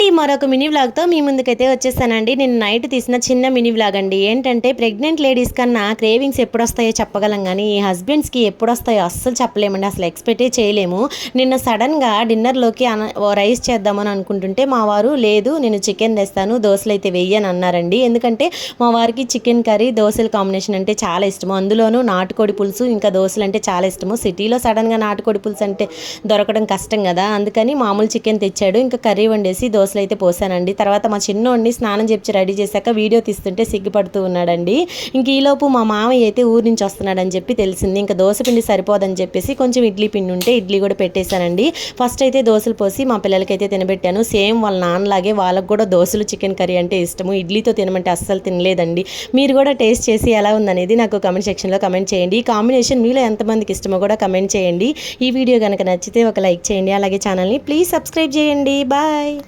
అండి మరొక మినీ వ్లాగ్తో మీ ముందుకైతే వచ్చేసానండి. నేను నైట్ తీసిన చిన్న మినీ వ్లాగ్ అండి. ఏంటంటే ప్రెగ్నెంట్ లేడీస్ కన్నా క్రేవింగ్స్ ఎప్పుడు వస్తాయో చెప్పగలం కానీ ఈ హస్బెండ్స్కి ఎప్పుడు వస్తాయో అస్సలు చెప్పలేమండి. అసలు ఎక్స్పెక్టే చేయలేము. నిన్న సడన్గా డిన్నర్లోకి అన రైస్ చేద్దామని అనుకుంటుంటే మా వారు లేదు నేను చికెన్ తెస్తాను దోశలు అయితే వెయ్యని అన్నారండి. ఎందుకంటే మా వారికి చికెన్ కర్రీ దోశల కాంబినేషన్ అంటే చాలా ఇష్టము. అందులోనూ నాటుకోడి పులుసు ఇంకా దోశలు అంటే చాలా ఇష్టము. సిటీలో సడన్గా నాటుకోడి పులుసు అంటే దొరకడం కష్టం కదా. అందుకని మామూలు చికెన్ తెచ్చాడు. ఇంకా కర్రీ వండేసి దోశలు అయితే పోసానండి. తర్వాత మా చిన్నోడిని స్నానం చెప్పి రెడీ చేశాక వీడియో తీస్తుంటే సిగ్గుపడుతూ ఉన్నాడండి. ఇంక ఈలోపు మా మామయ్య అయితే ఊరి నుంచి వస్తున్నాడని చెప్పి తెలిసింది. ఇంకా దోశ పిండి సరిపోదని చెప్పేసి కొంచెం ఇడ్లీ పిండి ఉంటే ఇడ్లీ కూడా పెట్టేశానండి. ఫస్ట్ అయితే దోశలు పోసి మా పిల్లలకైతే తినబెట్టాను. సేమ్ వాళ్ళ నాన్నలాగే వాళ్ళకు కూడా దోశలు చికెన్ కర్రీ అంటే ఇష్టము. ఇడ్లీతో తినమంటే అస్సలు తినలేదండి. మీరు కూడా టేస్ట్ చేసి ఎలా ఉందనేది నాకు కమెంట్ సెక్షన్లో కమెంట్ చేయండి. ఈ కాంబినేషన్ మీలో ఎంతమందికి ఇష్టమో కూడా కమెంట్ చేయండి. ఈ వీడియో కనుక నచ్చితే ఒక లైక్ చేయండి. అలాగే ఛానల్ని ప్లీజ్ సబ్స్క్రైబ్ చేయండి. బాయ్.